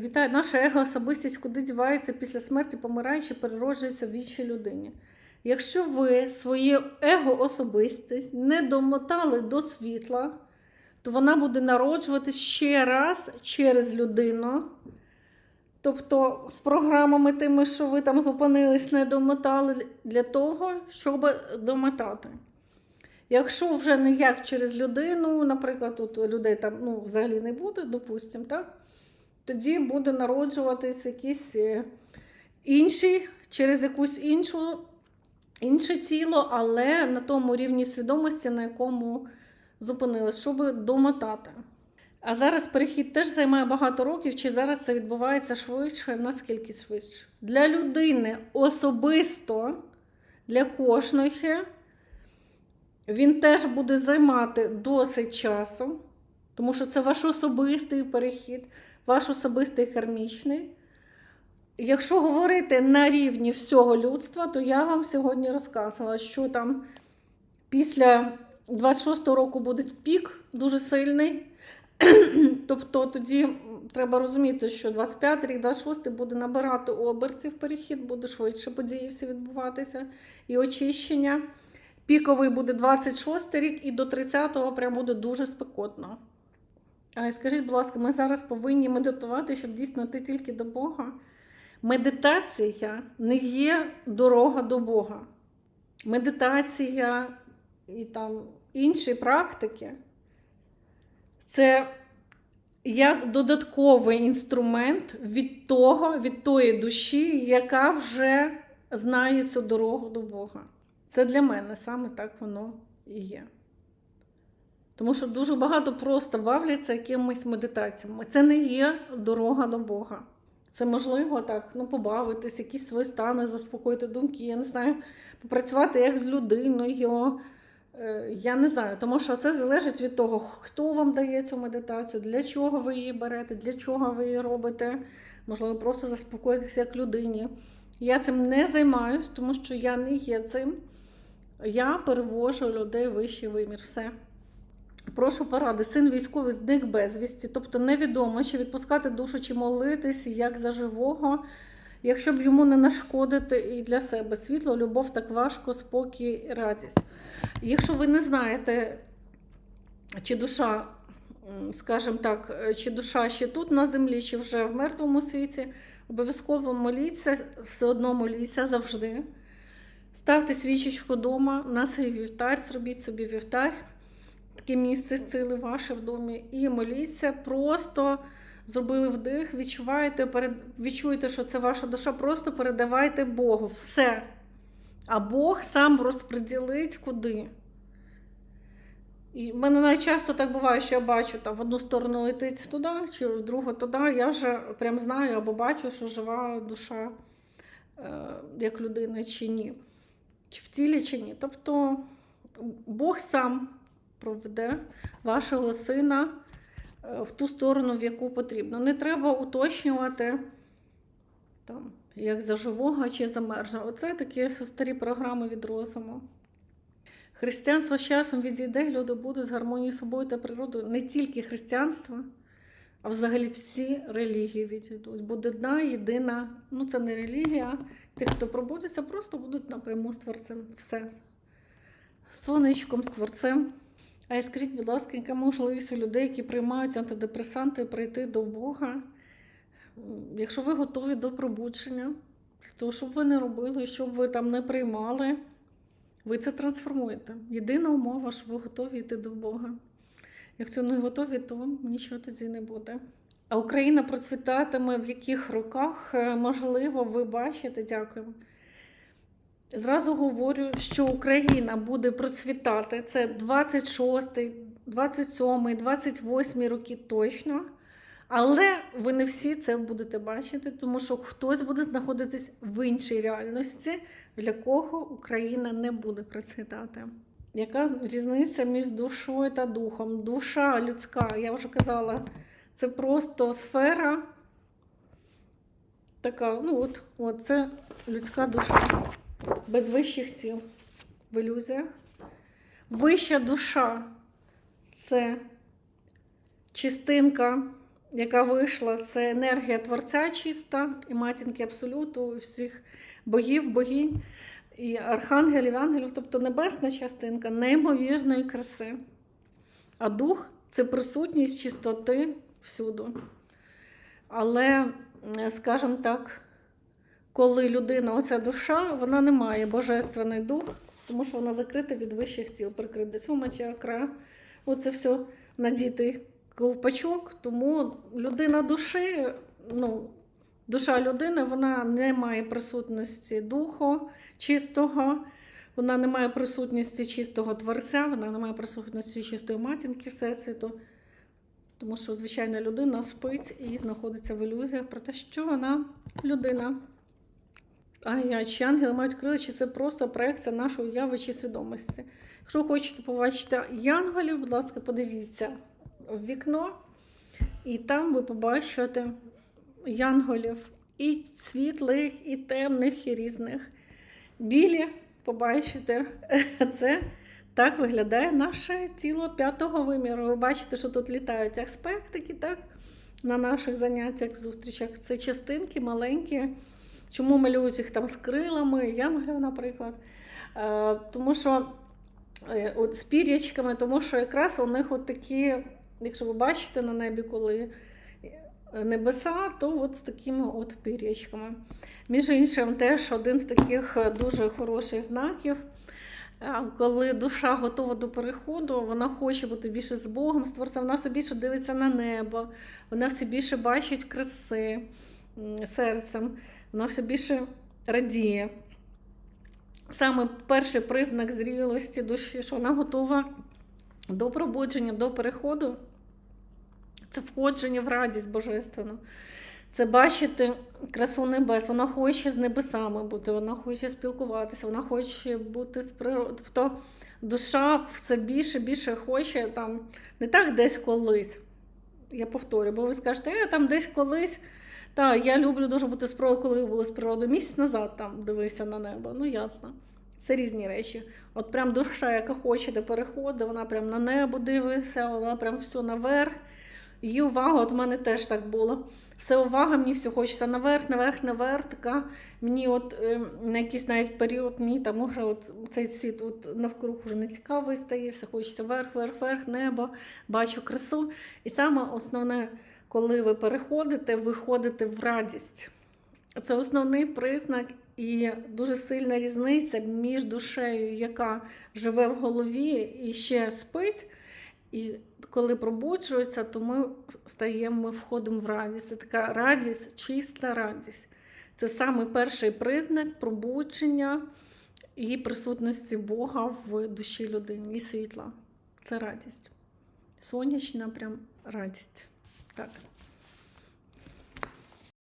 Вітаю, наша его-особистість куди дівається після смерті, помираючи, перероджується в іншій людині. Якщо ви своє его-особистість не домотали до світла, то вона буде народжуватись ще раз через людину. Тобто з програмами тими, що ви там зупинились, не домотали для того, щоб домотати. Якщо вже ніяк через людину, наприклад, тут людей там ну, взагалі не буде, допустимо, так? Тоді буде народжуватись якийсь е, інший, через якусь іншу, інше тіло, але на тому рівні свідомості, на якому зупинилось, щоб домотати. А зараз перехід теж займає багато років, чи зараз це відбувається швидше, наскільки швидше. Для людини особисто, для кожної, він теж буде займати досить часу, тому що це ваш особистий перехід, ваш особистий кармічний. Якщо говорити на рівні всього людства, то я вам сьогодні розказувала, що там після 26-го року буде пік дуже сильний. тобто тоді треба розуміти, що 25 рік, 26 буде набирати обертів перехід, буде швидше події всі відбуватися і очищення. Піковий буде 26 рік, і до 30-го прям буде дуже спекотно. Скажіть, будь ласка, ми зараз повинні медитувати, щоб дійсно йти тільки до Бога. Медитація не є дорога до Бога. Медитація і там інші практики це як додатковий інструмент від того, від тої душі, яка вже знає цю дорогу до Бога. Це для мене саме так воно і є. Тому що дуже багато просто бавляться якимись медитаціями. Це не є дорога до Бога. Це можливо так, ну, побавитись, якісь свої стани, заспокоїти думки, я не знаю, попрацювати як з людиною. Е, Я не знаю, тому що це залежить від того, хто вам дає цю медитацію, для чого ви її берете, для чого ви її робите. Можливо, просто заспокоїтися як людині. Я цим не займаюсь, тому що я не є цим. Я перевожу людей вищий вимір. Все. Прошу поради, син військовий зник безвісті, тобто невідомо, чи відпускати душу, чи молитись, як за живого, якщо б йому не нашкодити і для себе світло, любов так важко, спокій, радість. Якщо ви не знаєте, чи душа, скажімо так, чи душа ще тут на землі, чи вже в мертвому світі, обов'язково моліться, все одно моліться завжди. Ставте свічечку вдома на свій вівтар, зробіть собі вівтар таке місце сили ваше в домі, і моліться, просто зробили вдих, відчуваєте, перед... відчуєте, що це ваша душа, просто передавайте Богу все. А Бог сам розподілить куди. І в мене найчасто так буває, що я бачу, там в одну сторону летить туди, чи в другу туди. Я вже прям знаю або бачу, що жива душа е, як людина чи ні. Чи в тілі, чи ні. Тобто Бог сам проведе вашого сина е, в ту сторону, в яку потрібно. Не треба уточнювати, там, як за живого чи за. Оце такі старі програми від розуму. Християнство з часом відійде, люди будуть з гармонією з собою та природою. Не тільки християнство, а взагалі всі релігії відійдуть. Буде одна єдина, ну це не релігія. Тих, хто пробудеться, просто будуть напряму з творцем. Все. Сонечком, з творцем. А скажіть, будь ласка, яка можливість у людей, які приймають антидепресанти, прийти до Бога? Якщо ви готові до пробудження, то що б ви не робили, що б ви там не приймали, ви це трансформуєте. Єдина умова, що ви готові йти до Бога. Якщо не готові, то нічого тоді не буде. А Україна процвітатиме в яких роках, е, можливо, ви бачите, дякуємо. Зразу говорю, що Україна буде процвітати. Це 26, 27, 28 роки точно. Але ви не всі це будете бачити, тому що хтось буде знаходитись в іншій реальності, для кого Україна не буде процвітати. Яка різниця між душою та духом? Душа людська, я вже казала, це просто сфера. Така, ну от, от це людська душа без вищих тіл в ілюзіях. Вища душа це частинка яка вийшла, це енергія Творця чиста і матінки Абсолюту, і всіх богів, богінь, і архангелів, ангелів, тобто небесна частинка неймовірної краси. А дух це присутність чистоти всюду. Але, скажімо так, коли людина, оця душа, вона не має божественний дух, тому що вона закрита від вищих тіл, прикрита сьома чакра, оце все надітий ковпачок. Тому людина душі, ну, душа людини, вона не має присутності духу чистого, вона не має присутності чистого творця, вона не має присутності чистої матінки Всесвіту. Тому що звичайна людина спить і знаходиться в ілюзіях про те, що вона людина. А чи ангели мають крила, чи це просто проекція нашої уяви чи свідомості. Якщо хочете побачити янголів, будь ласка, подивіться в вікно, і там ви побачите янголів і світлих, і темних, і різних. Білі побачите, це так виглядає наше тіло п'ятого виміру. Ви бачите, що тут літають аспектики, так? На наших заняттях, зустрічах. Це частинки маленькі. Чому малюють їх там з крилами, янголів, наприклад. Е, тому що е, от з пір'ячками, тому що якраз у них от такі, якщо ви бачите на небі, коли небеса, то от з такими от пір'ячками. Між іншим, теж один з таких е, дуже хороших знаків. Е, Коли душа готова до переходу, вона хоче бути більше з Богом, з вона все більше дивиться на небо, вона все більше бачить краси серцем, вона все більше радіє. Саме перший признак зрілості душі, що вона готова до пробудження, до переходу, це входження в радість божественну. Це бачити красу небес. Вона хоче з небесами бути, вона хоче спілкуватися, вона хоче бути з природою. Тобто душа все більше більше хоче там не так десь колись. Я повторю, бо ви скажете, я там десь колись. Та, я люблю дуже бути з коли було з природи. Місяць назад там дивився на небо. Ну, ясно. Це різні речі. От прям душа, яка хоче де переходить, вона прям на небо дивиться, вона прям все наверх. Її увага, от в мене теж так було. Все увага, мені все хочеться наверх, наверх, наверх. Така. Мені от е, на якийсь навіть період мені там може от цей світ от навкруг вже не цікавий стає, все хочеться вверх, вверх, вверх, небо, бачу красу. І саме основне, коли ви переходите, ви ходите в радість. Це основний признак і дуже сильна різниця між душею, яка живе в голові і ще спить. І коли пробуджується, то ми стаємо, ми входимо в радість. Це така радість, чиста радість. Це саме перший признак пробудження і присутності Бога в душі людини і світла. Це радість. Сонячна прям радість. Так.